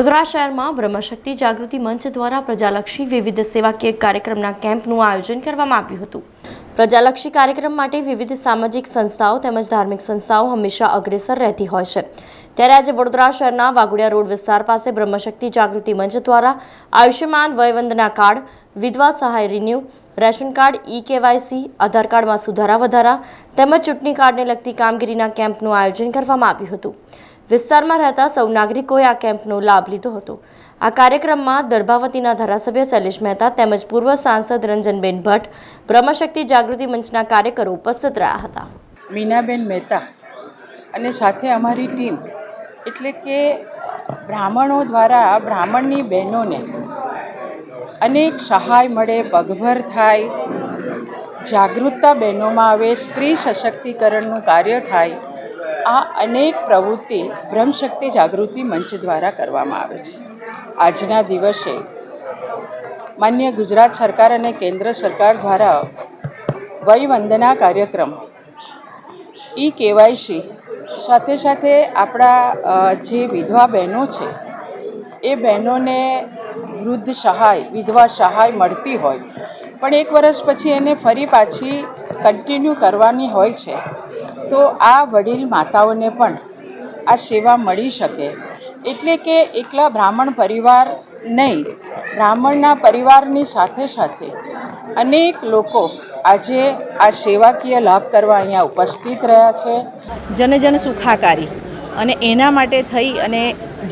વડોદરા શહેરમાં બ્રહ્મશક્તિ જાગૃતિ મંચ દ્વારા પ્રજાલક્ષી વિવિધ સેવાકીય કાર્યક્રમના કેમ્પનું આયોજન કરવામાં આવ્યું હતું. પ્રજાલક્ષી કાર્યક્રમ માટે વિવિધ સામાજિક સંસ્થાઓ તેમજ ધાર્મિક સંસ્થાઓ હંમેશા અગ્રેસર રહેતી હોય છે. ત્યારે આજે વડોદરા શહેરના વાઘોડિયા રોડ વિસ્તાર પાસે બ્રહ્મશક્તિ જાગૃતિ મંચ દ્વારા આયુષ્યમાન વયવંદના કાર્ડ, વિધવા સહાય renew, ration card, e KYC, Aadhaar કાર્ડમાં સુધારા વધારા તેમજ ચૂંટણી કાર્ડને લગતી કામગીરીના કેમ્પનું આયોજન કરવામાં આવ્યું હતું. વિસ્તારમાં રહેતા સૌ નાગરિકોએ આ કેમ્પનો લાભ લીધો હતો. આ કાર્યક્રમમાં દર્ભાવતીના ધારાસભ્ય શૈલેષ મહેતા તેમજ પૂર્વ સાંસદ રંજનબેન ભટ્ટ, બ્રહ્મશક્તિ જાગૃતિ મંચના કાર્યકરો ઉપસ્થિત રહ્યા હતા. મીનાબેન મહેતા અને સાથે અમારી ટીમ, એટલે કે બ્રાહ્મણો દ્વારા બ્રાહ્મણની બહેનોને અનેક સહાય મળે, પગભર થાય, જાગૃતતા બહેનોમાં આવે, સ્ત્રી સશક્તિકરણનું કાર્ય થાય આ અનેક પ્રવૃત્તિ બ્રહ્મશક્તિ જાગૃતિ મંચ દ્વારા કરવામાં આવે છે. આજના દિવસે માન્ય ગુજરાત સરકાર અને કેન્દ્ર સરકાર દ્વારા વયવંદના કાર્યક્રમ ઈ કેવાયસી સાથે સાથે આપણા જે વિધવા બહેનો છે, એ બહેનોને વૃદ્ધ સહાય, વિધવા સહાય મળતી હોય. પણ એક વર્ષ પછી એને ફરી પાછી કન્ટિન્યુ કરવાની હોય છે, તો આ વડીલ માતાઓને પણ આ સેવા મળી શકે. એટલે કે એકલા બ્રાહ્મણ પરિવાર નહીં, બ્રાહ્મણના પરિવારની સાથે સાથે અનેક લોકો આજે આ સેવાકીય લાભ કરવા અહીંયા ઉપસ્થિત રહ્યા છે. જન જન સુખાકારી. અને એના માટે થઈ અને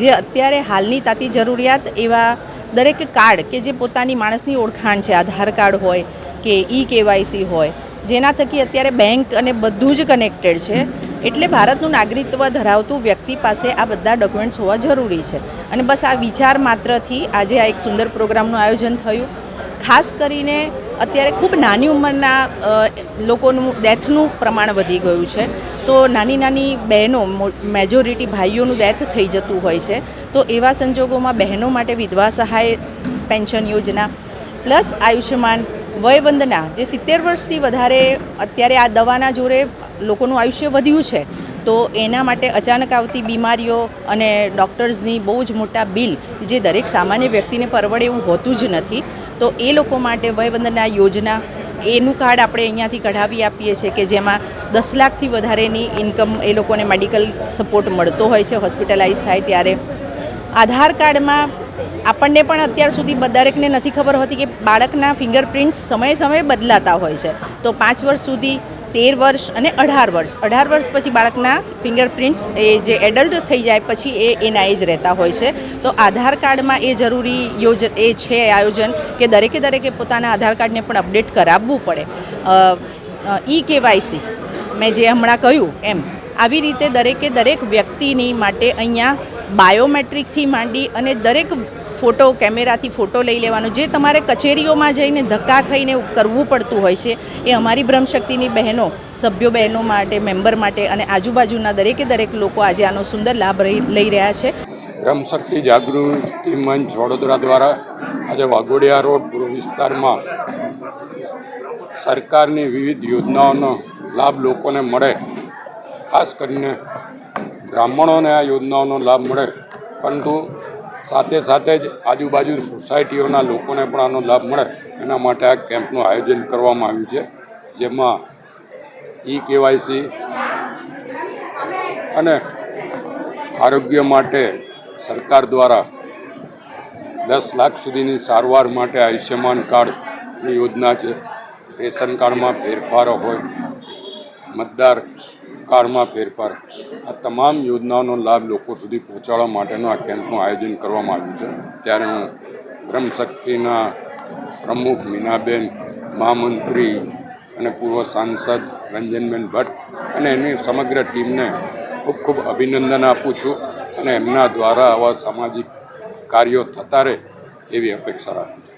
જે અત્યારે હાલની તાતી જરૂરિયાત એવા દરેક કાર્ડ કે જે પોતાની માણસની ઓળખાણ છે, આધાર કાર્ડ હોય કે ઈ કેવાયસી હોય જેના થકી અત્યારે બેંક અને બધું જ કનેક્ટેડ છે. એટલે ભારતનું નાગરિકત્વ ધરાવતું વ્યક્તિ પાસે આ બધા ડોક્યુમેન્ટ્સ હોવા જરૂરી છે. અને બસ આ વિચાર માત્રથી આજે આ એક સુંદર પ્રોગ્રામનું આયોજન થયું. ખાસ કરીને અત્યારે ખૂબ નાની ઉંમરના લોકોનું ડેથનું પ્રમાણ વધી ગયું છે. તો નાની નાની બહેનો મેજોરિટી ભાઈઓનું ડેથ થઈ જતું હોય છે. તો એવા સંજોગોમાં બહેનો માટે વિધવા સહાય, પેન્શન યોજના, પ્લસ આયુષ્યમાન વયવંદના, જે સિત્તેર વર્ષથી વધારે અત્યારે આ દવાના જોરે લોકોનું આયુષ્ય વધ્યું છે, તો એના માટે અચાનક આવતી બીમારીઓ અને ડૉક્ટર્સની બહુ જ મોટા બિલ, જે દરેક સામાન્ય વ્યક્તિને પરવડે એવું હોતું જ નથી, તો એ લોકો માટે વયવંદના યોજના, એનું કાર્ડ આપણે અહીંયાથી કઢાવી આપીએ છીએ કે જેમાં દસ લાખથી વધારેની ઇન્કમ એ લોકોને મેડિકલ સપોર્ટ મળતો હોય છે, હોસ્પિટલાઇઝ થાય ત્યારે. આધાર કાર્ડમાં આપણને પણ અત્યાર સુધી દરેકને નથી ખબર હોતી કે બાળકના ફિંગરપ્રિન્ટ્સ સમયે સમયે બદલાતા હોય છે. તો પાંચ વર્ષ સુધી, તેર વર્ષ અને અઢાર વર્ષ. અઢાર વર્ષ પછી બાળકના ફિંગરપ્રિન્ટ્સ એ જે એડલ્ટ થઈ જાય પછી એ એના એ જ રહેતા હોય છે. તો આધાર કાર્ડમાં એ જરૂરી યોજન એ છે આયોજન કે દરેકે દરેકે પોતાના આધાર કાર્ડને પણ અપડેટ કરાવવું પડે. ઈ કેવાયસી મેં જે હમણાં કહ્યું એમ. આવી રીતે દરેકે દરેક વ્યક્તિની માટે અહીંયા બાયોમેટ્રિકથી માંડી અને દરેક ફોટો કેમેરાથી ફોટો લઈ લેવાનો, જે તમારે કચેરીઓમાં જઈને ધક્કા ખાઈને કરવું પડતું હોય છે, એ અમારી ભ્રમશક્તિની બહેનો, સભ્યો બહેનો માટે, મેમ્બર માટે અને આજુબાજુના દરેકે દરેક લોકો આજે આનો સુંદર લાભ લઈ રહ્યા છે. ભ્રમશક્તિ જાગૃતિ મંચ વડોદરા દ્વારા આજે વાઘોડિયા રોડ પૂર્વ વિસ્તારમાં સરકારની વિવિધ યોજનાઓનો લાભ લોકોને મળે, ખાસ કરીને બ્રાહ્મણોને આ યોજનાઓનો લાભ મળે, પરંતુ સાથે સાથે જ આજુબાજુ સોસાયટીઓના લોકોને પણ આનો લાભ મળે. એના માટે આ કેમ્પનું આયોજન કરવામાં આવ્યું છે, જેમાં ઈ કેવાયસી અને આરોગ્ય માટે સરકાર દ્વારા દસ લાખ સુધીની સારવાર માટે આયુષ્યમાન કાર્ડની યોજના છે. રેશન કાર્ડમાં ફેરફારો હોય, મતદાર કાર્ડમાં ફેરફાર. આ તમામ યોજનાઓનો લાભ લોકો સુધી પહોંચાડવા માટેનું આ કેમ્પનું આયોજન કરવામાં આવ્યું છે. ત્યારે હું બ્રહ્મશક્તિના પ્રમુખ મીનાબેન, મહામંત્રી અને પૂર્વ સાંસદ રંજનબેન ભટ્ટ અને એની સમગ્ર ટીમને ખૂબ ખૂબ અભિનંદન આપું છું અને એમના દ્વારા આવા સામાજિક કાર્યો થતા રહે એવી અપેક્ષા રાખું છું.